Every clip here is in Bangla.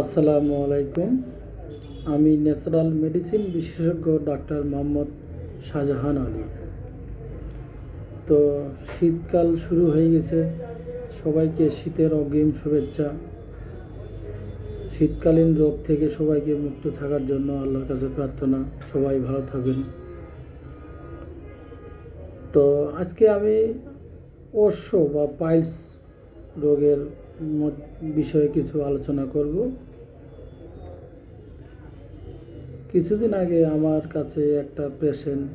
আসসালামু আলাইকুম। আমি ন্যাচারাল মেডিসিন বিশেষজ্ঞ ডাক্তার মোহাম্মদ শাহজাহান আলী। তো শীতকাল শুরু হয়ে গেছে। সবাইকে শীতের অগ্রিম শুভেচ্ছা। শীতকালীন রোগ থেকে সবাইকে মুক্ত থাকার জন্য আল্লাহর কাছে প্রার্থনা। সবাই ভালো থাকবেন। তো আজকে আমি অশ্ব বা পাইলস রোগের বিষয়ে কিছু আলোচনা করব। কিছুদিন আগে আমার কাছে একটা পেশেন্ট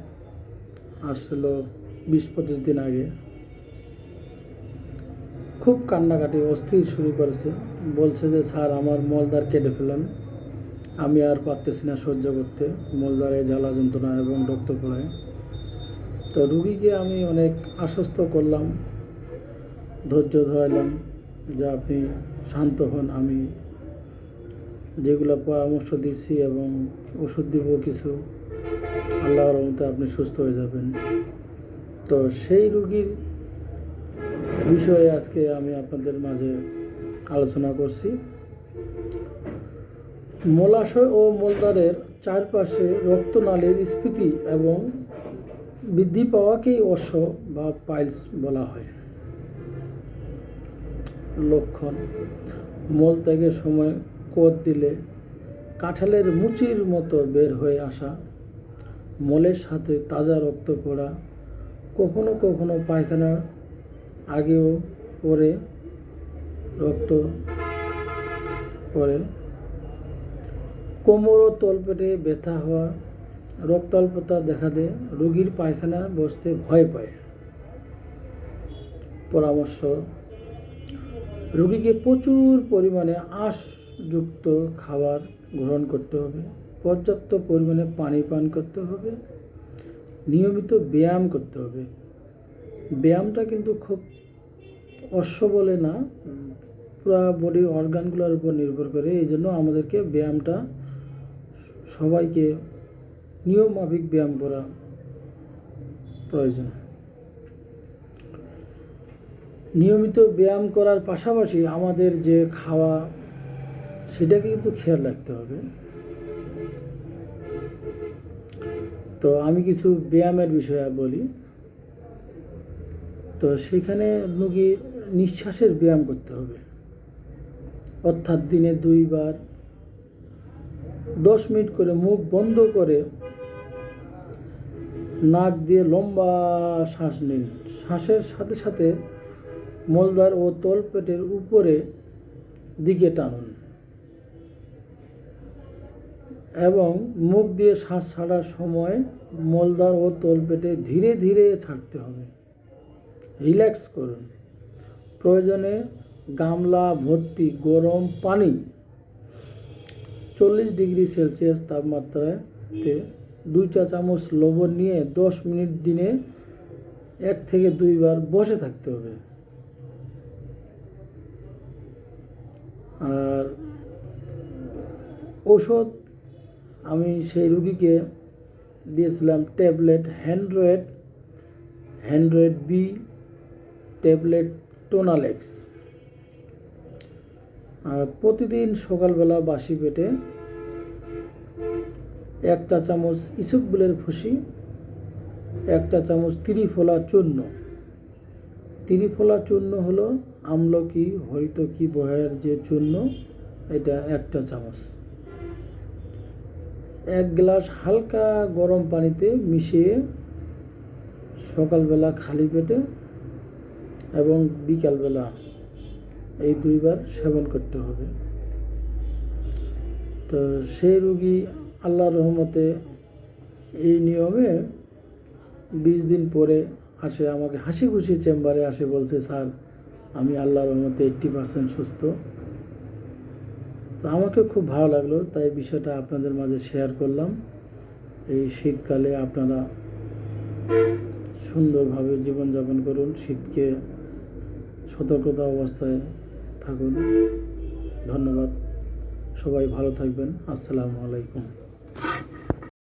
আসলো বিশ পঁচিশ দিন আগে। খুব কান্নাকাটি, অস্থির শুরু করেছে। বলছে যে, স্যার, আমার মলদার কেটে ফেলেন। আমি আর পারতেছি না সহ্য করতে। মলদারে জ্বালা যন্ত্রণা এবং রক্ত পড়ায় তো রুগীকে আমি অনেক আশ্বস্ত করলাম। ধৈর্য ধরাইলাম যে আপনি শান্ত হন, আমি যেগুলো পরামর্শ দিচ্ছি এবং ওষুধ দিব কিছু, আল্লাহর মতে আপনি সুস্থ হয়ে যাবেন। তো সেই রুগীর বিষয়ে আজকে আমি আপনাদের মাঝে আলোচনা করছি। মলাশয় ও মলদ্বারের চারপাশে রক্তনালীর স্ফীতি এবং বৃদ্ধি পাওয়াকেই অশ্ব বা পাইলস বলা হয়। লক্ষণ। মল ত্যাগের সময় কোদ দিলে কাঁঠালের মুচির মতো বের হয়ে আসা। মলের সাথে তাজা রক্ত পড়া। কখনো কখনো পায়খানা আগেও পরে রক্ত পরে কোমর ও তলপেটে ব্যথা হওয়া। রক্তাল্পতা দেখা দেয়। রোগীর পায়খানা বসতে ভয় পায়। পরামর্শ রোগীকে প্রচুর পরিমাণে আঁশযুক্ত খাবার গ্রহণ করতে হবে, পর্যাপ্ত পরিমাণে পানি পান করতে হবে, নিয়মিত ব্যায়াম করতে হবে। ব্যায়ামটা কিন্তু খুব অশ্ব বলে না, পুরা বডির অর্গানগুলোর উপর নির্ভর করে, এই জন্য আমাদেরকে ব্যায়ামটা সবাইকে নিয়ম মাফিক ব্যায়াম করা প্রয়োজন। নিয়মিত ব্যায়াম করার পাশাপাশি আমাদের যে খাওয়া, সেটাকে কিন্তু খেয়াল রাখতে হবে। তো আমি কিছু ব্যায়ামের বিষয়ে বলি। তো সেখানে রুগীর নিঃশ্বাসের ব্যায়াম করতে হবে। অর্থাৎ দিনে দুইবার দশ মিনিট করে মুখ বন্ধ করে নাক দিয়ে লম্বা শ্বাস নিন। শ্বাসের সাথে সাথে মলদ্বার ও তলপেটের উপরে দিকে টানুন এবং মুখ দিয়ে শ্বাস ছাড়ার সময় মলদ্বার ও তলপেটে ধীরে ধীরে ছাড়তে হবে। রিল্যাক্স করুন। প্রয়োজনে গামলা, ভর্তি, গরম পানি চল্লিশ ডিগ্রি সেলসিয়াস তাপমাত্রাতে দুই চা চামচ লবণ নিয়ে দশ মিনিট দিনে এক থেকে দুইবার বসে থাকতে হবে আর ওষুধ আমি সেই রুগীকে দিয়েছিলাম ট্যাবলেট হ্যান্ড্রয়েড হ্যান্ড্রয়েড বি, ট্যাবলেট টোনালেক্স। প্রতিদিন সকালবেলা বাসি পেটে এক চা চামচ ইসবগুলের ফুসি এক চা চামচ ত্রিফলা চূর্ণ। ত্রিফলা চূর্ণ হলো আমলকি হরিতকি বহের যে চূর্ণ, এটা একটা চামচ। এক গ্লাস হালকা গরম পানিতে মিশিয়ে সকালবেলা খালি পেটে এবং বিকালবেলা এই দুইবার সেবন করতে হবে। তো সেই রুগী আল্লাহর রহমতে এই নিয়মে বিশ দিন পরে আসে, আমাকে হাসি খুশি চেম্বারে আসে, বলছে, স্যার, আমি আল্লাহ রহমতে এইট্টি পার্সেন্ট সুস্থ। তো আমাকে খুব ভালো লাগল, তাই বিষয়টা আপনাদের মাঝে শেয়ার করলাম। এই শীতকালে আপনারা সুন্দরভাবে জীবনযাপন করুন, শীতকে সতর্কতা অবস্থায় থাকুন। ধন্যবাদ, সবাই ভালো থাকবেন, আসসালামু আলাইকুম।